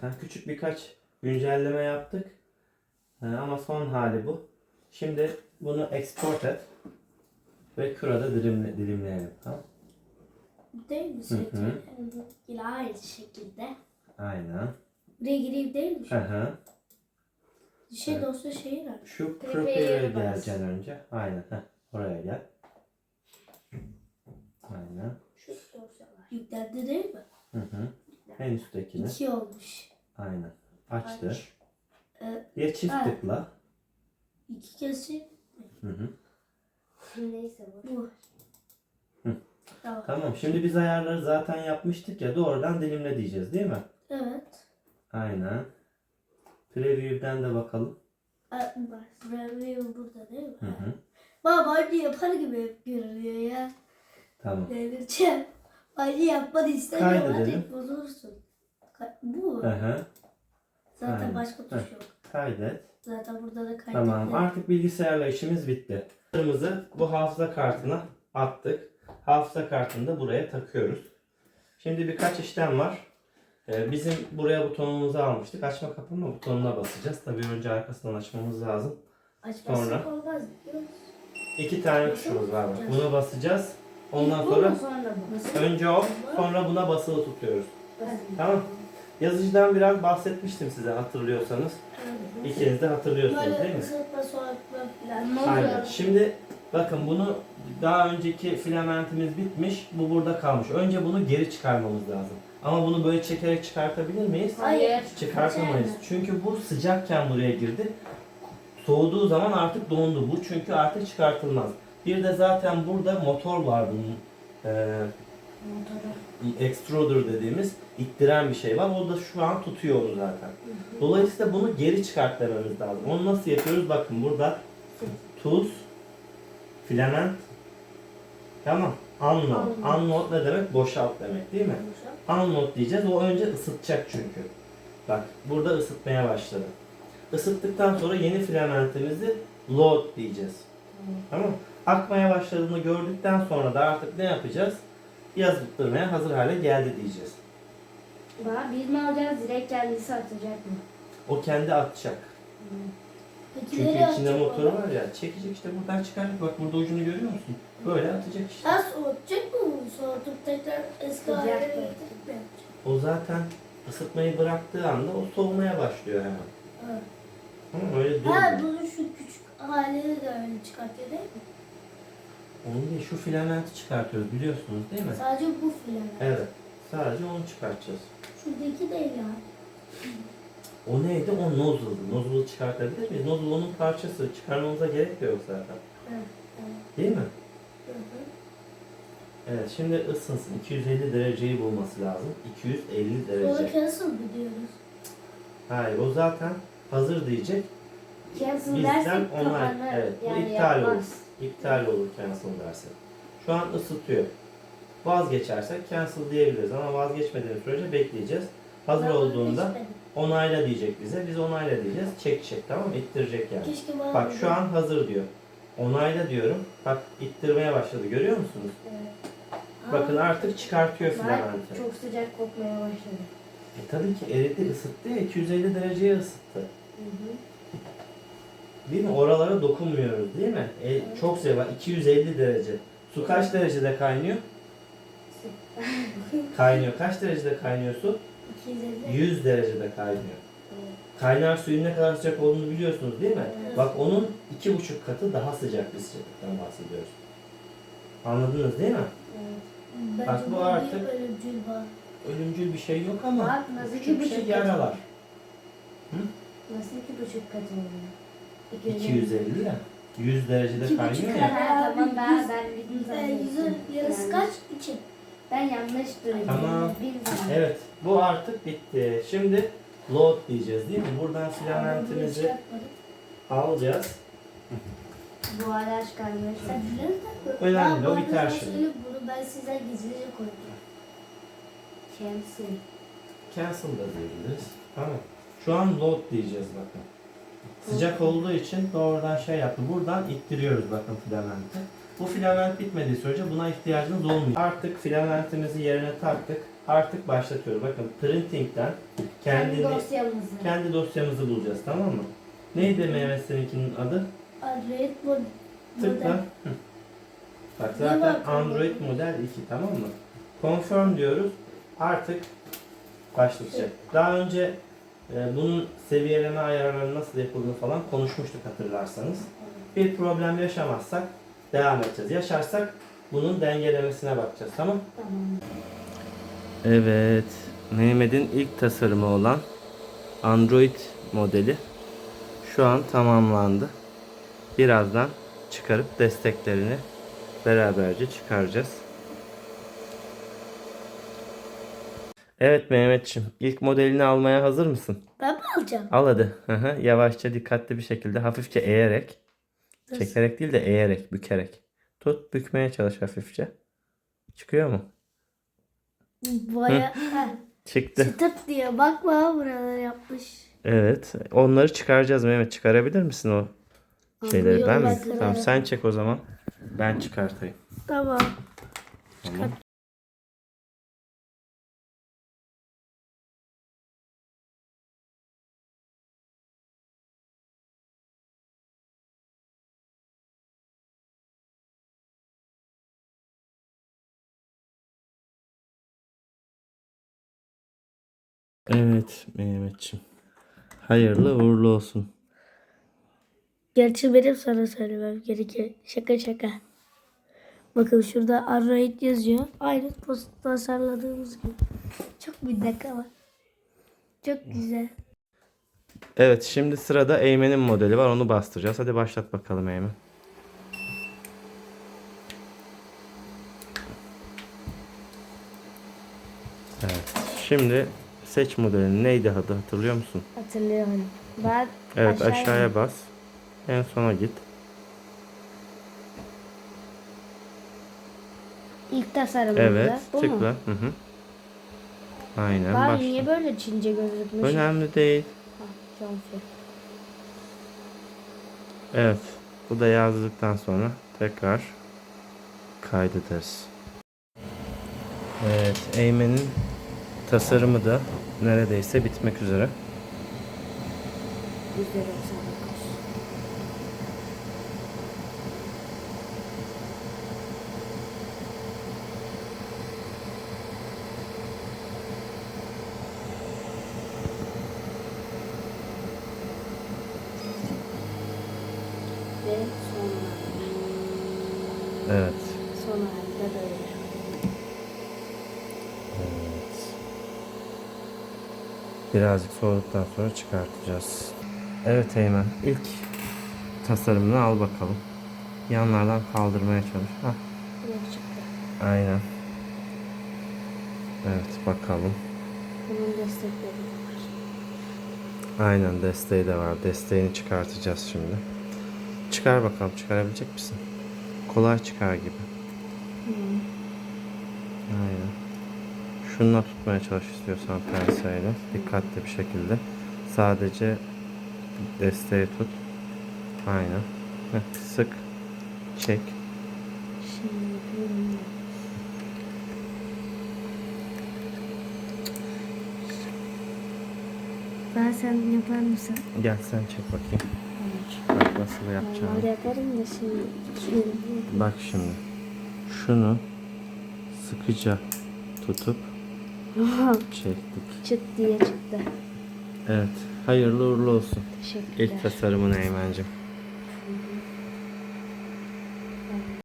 zaten. Küçük birkaç güncelleme yaptık. Ee, ama son hali bu. Şimdi bunu export et. Ve kürada dilimle, dilimleyelim. Tamam. Değil mi? Hı hı. Yine aynı şekilde. Aynen. Buraya gireyim değil mi? Hı hı. Şey Evet. dosya şeyi var. Şu Prepare'e geleceksin önce. Aynen. Heh. Oraya gel. Aynen. Şu dosyalar. Yüklendi değil mi? Hı hı. En üsttekini. İki olmuş. Aynen. Açtı. Aç. Ee, Ya çift Ha. tıkla. iki kez şey. Hı hı. Neyse bu. Hı. Tamam. Tamam. Şimdi biz ayarları zaten yapmıştık ya. Doğrudan dilimle diyeceğiz değil mi? Evet. Aynen. Preview'den de bakalım. Aa, Review burada değil mi? Hı hı. Baba anne yapar gibi görünüyor ya. Tamam. Delireceğim. Anne yapmanı istemiyorum. Kaydedelim. Bozulursun. Ka- Bu. Hı hı. Zaten Aynen. başka tuş Heh. yok. Kaydet. Zaten burada da kaydet. Tamam. Artık bilgisayarla işimiz bitti. Kırmızı bu hafıza kartına attık. Hafıza kartını da buraya takıyoruz. Şimdi birkaç işlem var. Ee, bizim buraya butonumuzu almıştık. Açma kapama butonuna basacağız. Tabii önce arkasından açmamız lazım. Açmazsak Sonra? olmaz? İki tane tuşumuz var. bak. Bunu basacağız. Ondan bu sonra mu, önce o, sonra buna basılı tutuyoruz. Tamam. Yazıcıdan biraz bahsetmiştim size hatırlıyorsanız. İkiniz de hatırlıyorsunuz değil Böyle mi? ısıtma soğutma falan. Ne oluyor? Aynen. Şimdi bakın bunu daha önceki filamentimiz bitmiş. Bu burada kalmış. Önce bunu geri çıkarmamız lazım. Ama bunu böyle çekerek çıkartabilir miyiz? Hayır. Çıkartamayız. Çünkü bu sıcakken buraya girdi. Soğuduğu zaman artık dondu bu. Çünkü artık çıkartılmaz. Bir de zaten burada motor var bunun. Ee, extruder dediğimiz ittiren bir şey var. O da şu an tutuyor onu zaten. Dolayısıyla bunu geri çıkart dememiz lazım. Onu nasıl yapıyoruz? Bakın burada tuz, filament, tamam. Unload. Unload. Unload ne demek? Boşalt demek değil mi? Unload diyeceğiz. O önce ısıtacak çünkü. Bak burada ısıtmaya başladı. Isıttıktan sonra yeni filamentimizi load diyeceğiz. Tamam. Akmaya başladığını gördükten sonra da artık ne yapacağız? Yazıttırmaya hazır hale geldi diyeceğiz. Bana biz mi alacağız direkt kendisi atacak mı? O kendi atacak. Peki Çünkü içinde atacak motoru var ya. Çekecek işte buradan çıkaracak. Bak burada ucunu görüyor musun? Böyle atacak işte. Ha soğutacak mı bunu? Soğutup tekrar eski Sıcak haline mı? getirip mi yapacak? O zaten ısıtmayı bıraktığı anda o soğumaya başlıyor hemen. Ha. Ama öyle Ha durmuyor. bunun şu küçük halini de öyle çıkartıyor değil mi? Onu değil şu filamenti çıkartıyoruz biliyorsunuz değil mi? Sadece bu filament. Evet. Sadece onu çıkartacağız. Şuradaki değil ya. O neydi? O nozzle'dı. Nozzle'ı çıkartabilir miyiz? Nozzle onun parçası. Çıkarmamıza gerek de yok zaten. Evet. Değil mi? Hı hı. Evet şimdi ısınsın. 250 dereceyi bulması lazım. 250 Sonra derece. cancel mı diyoruz? Hayır o zaten hazır diyecek. Cancel Bizden dersek onay. kapanır. Evet bu Yani iptal olur. yapmaz. İptal olur cancel derse. Şu an ısıtıyor. Vazgeçersek cancel diyebiliriz ama vazgeçmediğimiz sürece bekleyeceğiz. Hazır Ben olduğunda vazgeçmedim. onayla diyecek bize. Biz onayla diyeceğiz. Çekecek tamam mı? İttirecek yani. Keşke bana Bak şu an hazır diyor. Onayla diyorum. Bak ittirmeye başladı. Görüyor musunuz? Evet. Bakın Aa, artık çıkartıyor Bak, filamenti. çok sıcak kokmaya başladı. E tabii ki eridi, ısıttı ya. 250 dereceye ısıttı. Hı hı. Değil mi? Oralara dokunmuyoruz değil mi? E, çok var. 250 derece. Su kaç derecede kaynıyor? Kaynıyor. Kaç derecede kaynıyor su? 250. 100 derecede kaynıyor. Kaynar suyun ne kadar sıcak olduğunu biliyorsunuz değil mi? Evet. Bak onun iki buçuk katı daha sıcak bir sıcaklıktan bahsediyoruz. Anladınız değil mi? Bence Bak bu artık- ölümcül. Ölümcül bir şey yok ama Bak nasıl iki küçük bir buçuk şey yaralar. Nasıl iki buçuk katı oluyor? 250 ya. 100 derecede kaynıyor ya. Ha, tamam ben ben bildim zaten. yüzün yarısı kaç? İki. Ben yanlış duydum. Tamam. Evet, bu artık bitti. Şimdi load diyeceğiz değil mi? Buradan filamentimizi alacağız. Bu biliyor musun? Önemli, Ben o biter şimdi. Bunu ben size gizlice koydum. Cancel. Cancel da diyebiliriz. Tamam. Şu an load diyeceğiz bakın. Sıcak olduğu için doğrudan şey yaptı. Buradan ittiriyoruz bakın filamenti. Bu filament bitmediği sürece buna ihtiyacımız olmuyor. Artık filamentimizi yerine taktık. artık başlatıyoruz. Bakın printing'den Kendi kendini, dosyamızı. kendi dosyamızı bulacağız tamam mı? Neydi Mehmet seninkinin adı? Android mod Tıkla. model. Hı. Bak zaten? Android model 2 tamam mı? Confirm diyoruz. Artık başlayacak. Daha önce bunun seviyeleme ayarlarının nasıl yapıldığını falan konuşmuştuk hatırlarsanız. Bir problem yaşamazsak devam edeceğiz. Yaşarsak bunun dengelemesine bakacağız Tamam. Evet. Mehmet'in ilk tasarımı olan Android modeli şu an tamamlandı. Birazdan çıkarıp desteklerini beraberce çıkaracağız. Evet Mehmetçim, ilk modelini almaya hazır mısın? Ben mi alacağım? Al hadi. Hı hı. Yavaşça, dikkatli bir şekilde, hafifçe eğerek, Nasıl? çekerek değil de eğerek, bükerek. Tut, bükmeye çalış hafifçe. Çıkıyor mu? Baya Çıktı. çıtırt diyor. Bakma buraları yapmış. Evet. Onları çıkaracağız Mehmet. Çıkarabilir misin o şeyleri? Ben mi? Tamam sen çek o zaman. Ben çıkartayım. Tamam. Tamam. Evet Mehmetçim. Hayırlı uğurlu olsun. Gerçi benim sana söylemem gerekiyor. Şaka şaka. Bakın şurada Android yazıyor. Aynı post tasarladığımız gibi. Çok minnak ama. Çok güzel. Evet şimdi sırada Eymen'in modeli var. Onu bastıracağız. Hadi başlat bakalım Eymen. Evet. Şimdi seç modelini neydi adı hatırlıyor musun? Hatırlıyorum. Ben Evet Aşağıya aşağıya bas. En sona git. ilk tasarımımda. Evet Bu tıkla. mu? Hı hı. Aynen Bari başla. niye böyle Çince gözükmüş? Önemli değil. Ha, Cansu. Evet. Bu da yazdıktan sonra tekrar kaydederiz. Evet. Eymen'in tasarımı da neredeyse bitmek üzere. %90'lık. Birazcık soğuduktan sonra çıkartacağız. Evet Eymen. ilk tasarımını al bakalım. Yanlardan kaldırmaya çalış. Hah, aynen. Evet bakalım. Bunun destekleri de var. Aynen desteği de var. Desteğini çıkartacağız şimdi. Çıkar bakalım. Çıkarabilecek misin? Kolay çıkar gibi. Aynen. Şununla tutmaya çalış istiyorsan penseyle. Dikkatli bir şekilde. Sadece desteği tut. Aynen. Heh, sık. Çek. Ben sen yapar mısın? Gel sen çek bakayım. Bak nasıl yapacağım. Normalde yaparım da. Şimdi. Bak şimdi. Şunu sıkıca tutup çektik. Çıt diye çıktı. Evet. Hayırlı uğurlu olsun. Teşekkürler. İlk tasarımın Eymen'cim.